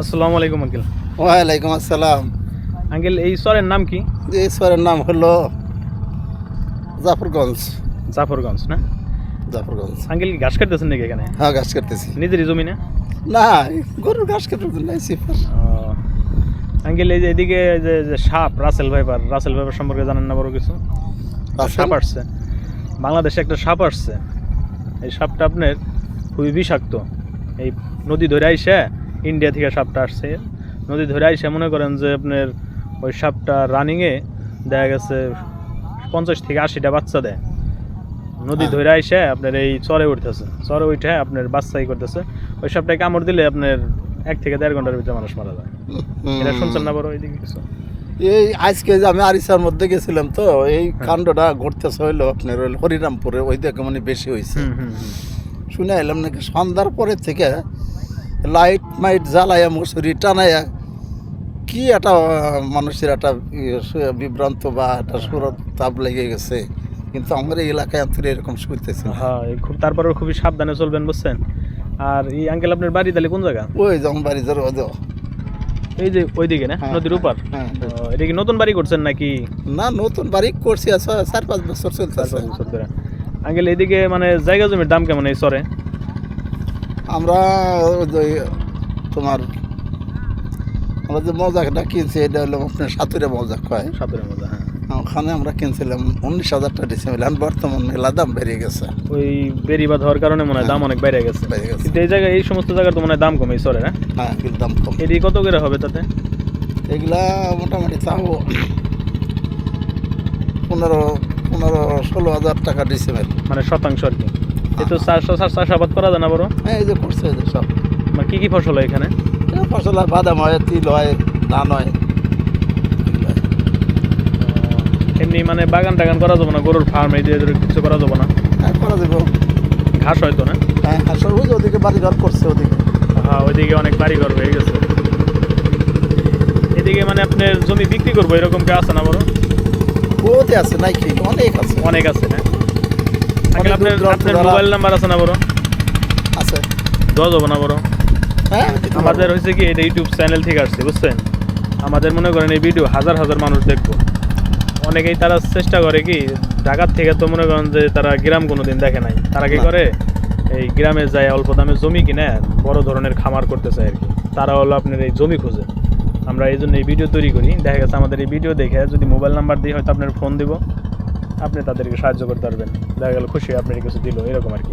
আসসালামু আলাইকুম আঙ্কেল। ওয়ালাইকুম আসসালাম। আঙ্কেল এই চরের নাম কি? যে ঈশ্বরের নাম হলো জাফরগঞ্জ। জাফরগঞ্জ না? জাফরগঞ্জ। আঙ্কেল ঘাস কাটতেছেন নাকি এখানে? হ্যাঁ ঘাস কাটতেছি। নিজেরই জমি না? না এই গরুর ঘাস কাটার জন্য আঙ্কেল এই যে এদিকে যে যে সাপ রাসেল ভাইপার রাসেল ভাইপার সম্পর্কে জানেন না বড় কিছু? সাপ আসছে। বাংলাদেশে একটা সাপ আসছে। এই সাপটা আপনার খুবই বিষাক্ত। এই নদী ধরে আইসে ইন্ডিয়া থেকে সাপটা আসছে। নদী ধরে আইসে মনে করেন যে আপনার ওই সাপটা রানিংয়ে দেখা গেছে পঞ্চাশ থেকে আশিটা বাচ্চা দেয়। নদী হ্যাঁ। ধরে আইসে আপনার এই চরে উঠতেছে। চরে উঠে আপনার বাচ্চাই করতেছে। ওই সাপটায় কামড় দিলে আপনার এক থেকে দেড় ঘণ্টার ভিতরে মানুষ মারা যায়। এটা শুনছেন না বড় ওইদিকে কিছু? এই আজকে যে আমি আরিসার মধ্যে গেছিলাম তো এই হ্যাঁ। কাণ্ডটা ঘটতেছে হইল আপনার ওই হরিরামপুরে ওই দিকে মানে বেশি হয়েছে শুনে এলাম নাকি সন্ধ্যার পরে থেকে লাইট মাইট জ্বালাইয়া মশুরি টানাইয়া কি একটা মানুষের একটা ইয়ে, বিভ্রান্ত বা একটা সুরত তাপ লেগে গেছে। কিন্তু আমার এই এলাকায় আমি এরকম শুনতেছি হ্যাঁ খুব তারপরে খুবই সাবধানে চলবেন বুঝছেন? আর এই আঙ্কেল আপনার বাড়ি তাহলে কোন জায়গা? ওই যেমন বাড়ি ধরো এই যে ওইদিকে না হ্যাঁ, নদীর হ্যাঁ, উপর? হ্যাঁ। এটা কি নতুন বাড়ি করছেন নাকি? না নতুন বাড়ি করছি চার পাঁচ বছর চলতেছে। আঙ্কেল এদিকে মানে জায়গা জমির দাম কেমন এই চরে? আমরা তোমার আমরা যে মজাকটা কিনছি এটা হলো আপনার সাতুরে মজাক হয় সাতের মধ্যে হ্যাঁ। ওখানে আমরা কিনছিলাম উনিশ হাজার টাকা ডিসেম্বর এখন বর্তমান মেলা দাম বেড়ে গেছে। ওই বেরিবাদ হওয়ার কারণে মনে হয় দাম অনেক বাইরে গেছে। বেড়ে গেছে। কিন্তু এই জায়গায় এই সমস্ত জায়গার তো মনে হয় দাম কম চরে না? হ্যাঁ কিন্তু দাম কম। এদিকে কত করে হবে তাতে? এগুলা মোটামুটি তাও পনেরো পনেরো ষোলো হাজার টাকা ডিসেম্বর মানে শতাংশ আর কি। এই তো চাষ চাষ চাষাবাদ করা যায় না বড় হ্যাঁ এই যে করছে এই যে সব। মানে কি কি ফসল হয় এখানে? ফসল আর বাদাম হয় তিল হয় ধান হয়। হয়। এমনি মানে বাগান টাগান করা যাবে না? গরুর ফার্ম এই দিয়ে কিছু করা যাবে না? হ্যাঁ করা যাবে। ঘাস হয়তো না? হ্যাঁ হ্যাঁ। সব ওই যে ওদিকে বাড়ি ঘর করছে ওদিকে। হ্যাঁ ওইদিকে অনেক বাড়ি ঘর হয়ে গেছে। এদিকে মানে আপনার জমি বিক্রি করব এরকম কে আছে না বড় বহুতে আছে নাই কি? অনেক আছে। অনেক আছে অনেক আপনার আপনার মোবাইল নাম্বার আছে না বড়? আছে। দেওয়া যাব না বড়? হ্যাঁ? আমাদের হয়েছে কি এটা ইউটিউব চ্যানেল থেকে আসছে বুঝছেন? আমাদের মনে করেন এই ভিডিও হাজার হাজার মানুষ দেখব। অনেকেই তারা চেষ্টা করে কি ঢাকার থেকে তো মনে করেন যে তারা গ্রাম কোনোদিন দেখে নাই। তারা কি করে? এই গ্রামে যায় অল্প দামে জমি কিনে বড় ধরনের খামার করতে চায় আর কি। তারা হলো আপনার এই জমি খোঁজে। আমরা এই জন্য এই ভিডিও তৈরি করি। দেখা গেছে আমাদের এই ভিডিও দেখে যদি মোবাইল নাম্বার দিয়ে হয়তো আপনার ফোন দিব। আপনি তাদেরকে সাহায্য করতে পারবেন। দেখা গেল খুশি আপনার কিছু দিল এরকম আর কি।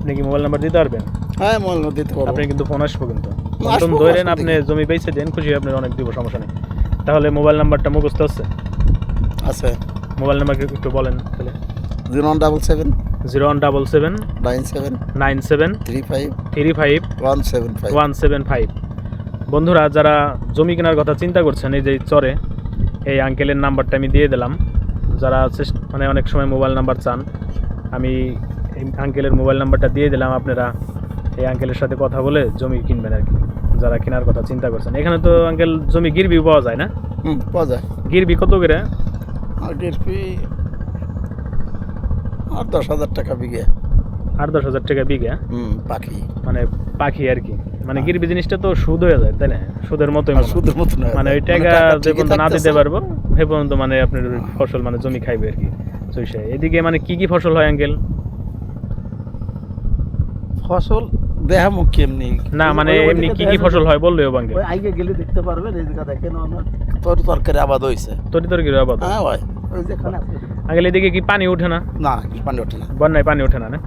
আপনি কি মোবাইল নাম্বার দিতে পারবেন? হ্যাঁ মল দিতে পারব। আপনি কিন্তু ফোন আসব কিন্তু। নতুন ধরেন আপনি জমি বেচে দেন খুশি আপনার অনেক দিব সমস্যা নেই। তাহলে মোবাইল নাম্বারটা মুখস্থ আছে? আছে। মোবাইল নাম্বার একটু বলেন তাহলে। Zero one double seven. Zero one double seven. Nine seven. Nine seven. Three five. Three five. One seven five. One seven five. বন্ধুরা যারা জমি কেনার কথা চিন্তা করছেন এই যে চরে এই আঙ্কেলের নাম্বারটা আমি দিয়ে দিলাম। যারা মানে অনেক সময় মোবাইল নাম্বার চান আমি এই আঙ্কেলের মোবাইল নাম্বারটা দিয়ে দিলাম আপনারা এই আঙ্কেলের সাথে কথা বলে জমি কিনবেন আর কি। যারা কেনার কথা চিন্তা করছেন। এখানে তো আঙ্কেল জমি গিরবি পাওয়া যায় না? হুম পাওয়া যায়। গিরবি কত করে? ডিএসপি আর দশ হাজার টাকা বিঘে। আট দশ হাজার টাকা বিঘা? হুম পাখি। মানে পাখি আর কি। মানে। গিরবি জিনিসটা তো সুদ হয়ে যায় তাই না? সুদের মতোই মনে। সুদের মতো মানে ওই টাকা যে পর্যন্ত না দিতে পারব সে পর্যন্ত মানে আপনার ফসল মানে জমি খাইবে আর কি। চৈশে এদিকে মানে কি কি ফসল হয় আঙ্কেল? ফসল কেমনি। না মানে এমনি কি কি ফসল হয় বললেও আঙ্কেল। ওই আগে গেলে দেখতে পারবেন এই জায়গা দেখেন তোর তরকারি আবাদ তরি তরকি আবাদ? হ্যাঁ ওই। আঙ্কেল এদিকে কি পানি ওঠে না? না পানি ওঠে না। বন্যায় পানি ওঠে না না।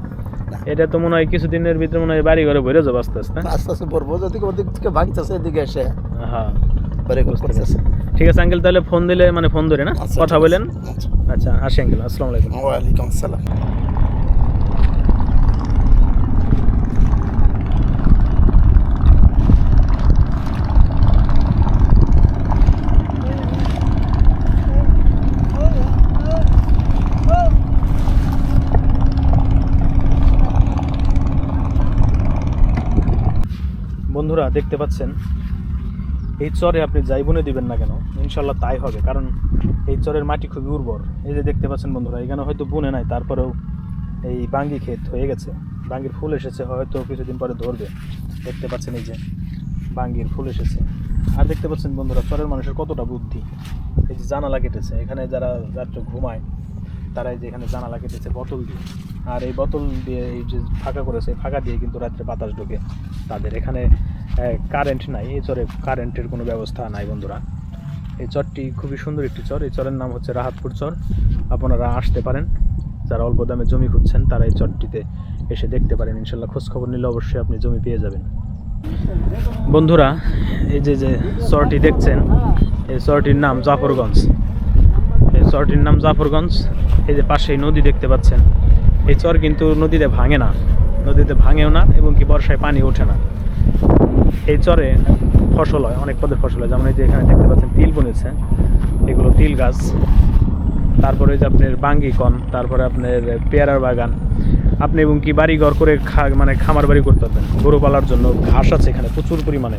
এটা তো মনে হয় কিছুদিনের ভিতরে মনে হয় বাড়ি ঘরে ভরে যাবে আস্তে আস্তে। আস্তে আস্তে পড়ব যদি ওদিক থেকে ভাঙতেছে এদিকে এসে হ্যাঁ ঠিক আছে আঙ্কেল তাহলে ফোন দিলে মানে ফোন ধরে না? আচ্ছা, কথা বলেন। আচ্ছা। আচ্ছা আসি আঙ্কেল আসসালামু আলাইকুম। ওয়ালাইকুম আসসালাম। বন্ধুরা, দেখতে পাচ্ছেন? এই চরে আপনি যাই বনে দিবেন না কেন? ইনশাল্লাহ তাই হবে, কারণ এই চরের মাটি খুবই উর্বর। এই যে দেখতে পাচ্ছেন বন্ধুরা, এখানে হয়তো বুনে নাই, তারপরেও এই বাঙ্গি ক্ষেত হয়ে গেছে। বাঙ্গির ফুল এসেছে, হয়তো কিছুদিন পরে ধরবে। দেখতে পাচ্ছেন এই যে বাঙ্গির ফুল এসেছে। আর দেখতে পাচ্ছেন বন্ধুরা, চরের মানুষের কতটা বুদ্ধি। এই যে জানালা কেটেছে, এখানে যারা রাত্রে ঘুমায়, তারা এই যে এখানে জানালা কেটেছে বোতল দিয়ে। আর এই বোতল দিয়ে এই যে ফাঁকা করেছে, ফাঁকা দিয়ে কিন্তু রাত্রে বাতাস ঢোকে। তাদের এখানে কারেন্ট নাই। এই চরে কারেন্টের কোনো ব্যবস্থা নাই বন্ধুরা। এই চরটি খুবই সুন্দর একটি চর। এই চরের নাম হচ্ছে রাহাতপুর চর। আপনারা আসতে পারেন। যারা অল্প দামে জমি খুঁজছেন, তারা এই চরটিতে এসে দেখতে পারেন। ইনশাল্লাহ খোঁজ খবর নিলে অবশ্যই আপনি জমি পেয়ে যাবেন। বন্ধুরা, এই যে যে চরটি দেখছেন, এই চরটির নাম জাফরগঞ্জ। এই চরটির নাম জাফরগঞ্জ। এই যে পাশেই নদী দেখতে পাচ্ছেন। এই চর কিন্তু নদীতে ভাঙে না। নদীতে ভাঙেও না এবং কি বর্ষায় পানি ওঠে না। এই চরে ফসল হয়, অনেক পদের ফসল হয়। যেমন এই যে এখানে দেখতে পাচ্ছেন, তিল বনেছে। এগুলো তিল গাছ। তারপরে যে আপনার বাঙ্গি কন, তারপরে আপনার পেয়ারার বাগান। আপনি এবং কি বাড়ি ঘর করে খা মানে খামার বাড়ি করতে পারবেন। গরু পালার জন্য ঘাস আছে এখানে, প্রচুর পরিমাণে।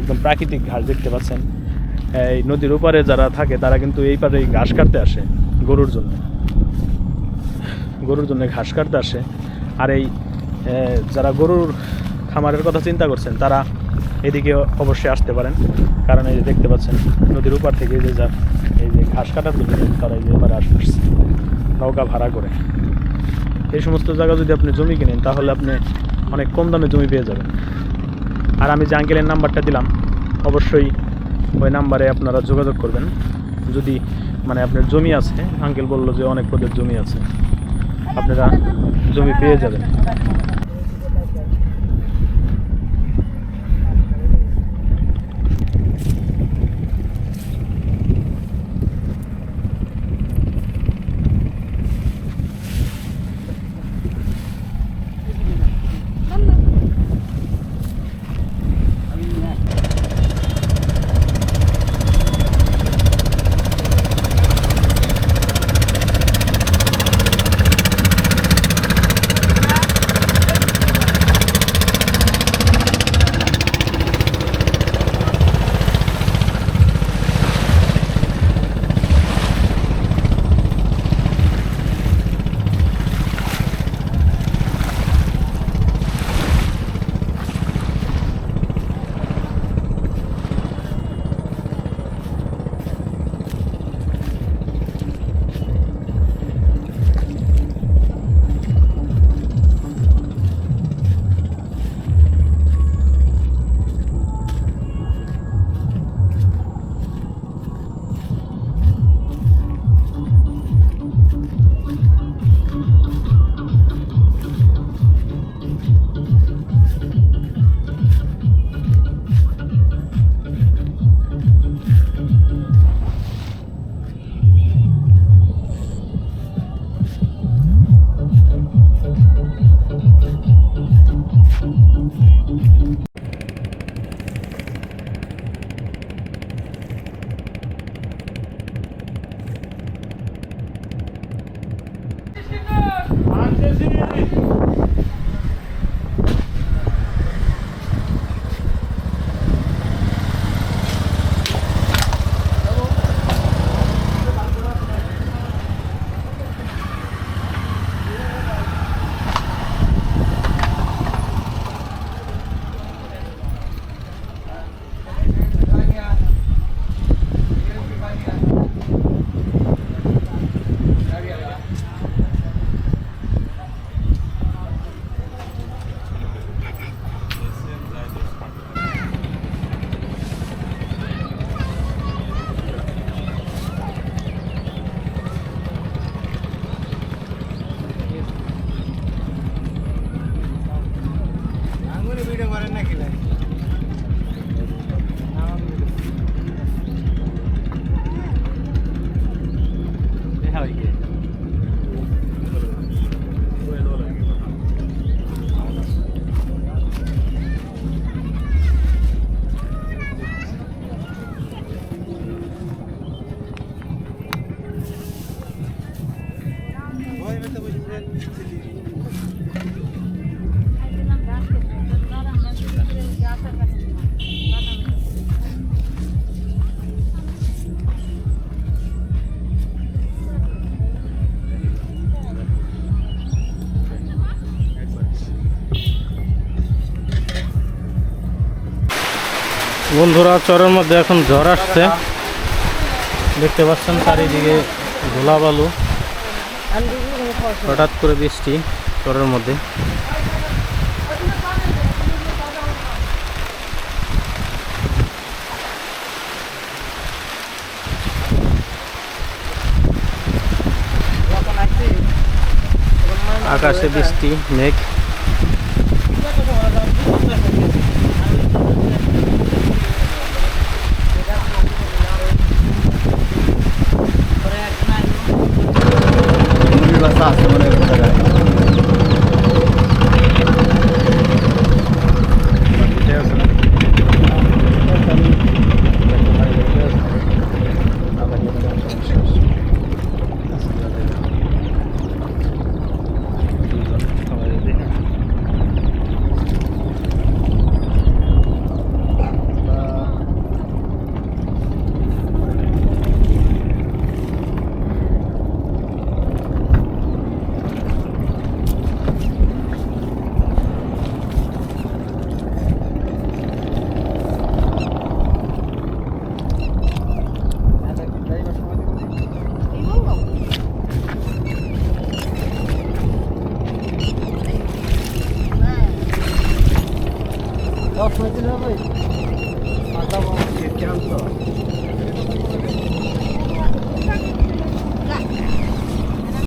একদম প্রাকৃতিক ঘাস দেখতে পাচ্ছেন। এই নদীর ওপারে যারা থাকে, তারা কিন্তু এই পারে ঘাস কাটতে আসে গরুর জন্য। গরুর জন্য ঘাস কাটতে আসে। আর এই যারা গরুর খামারের কথা চিন্তা করছেন, তারা এদিকে অবশ্যই আসতে পারেন। কারণ এই যে দেখতে পাচ্ছেন, নদীর উপর থেকে যে যা এই যে ঘাস কাটার জন্য তারা এই এবারে আসছে, নৌকা ভাড়া করে। এই সমস্ত জায়গা যদি আপনি জমি কিনেন, তাহলে আপনি অনেক কম দামে জমি পেয়ে যাবেন। আর আমি যে আঙ্কেলের নাম্বারটা দিলাম, অবশ্যই ওই নাম্বারে আপনারা যোগাযোগ করবেন। যদি মানে আপনার জমি আছে আঙ্কেল বলল যে অনেক পদের জমি আছে, আপনারা জমি পেয়ে যাবেন। Allez-y বন্ধুরা, চরের মধ্যে এখন ঝড় আসছে। দেখতে পাচ্ছেন চারিদিকে ধুলা বালু হঠাৎ করে বৃষ্টি চরের মধ্যে। আকাশে বৃষ্টি, মেঘ।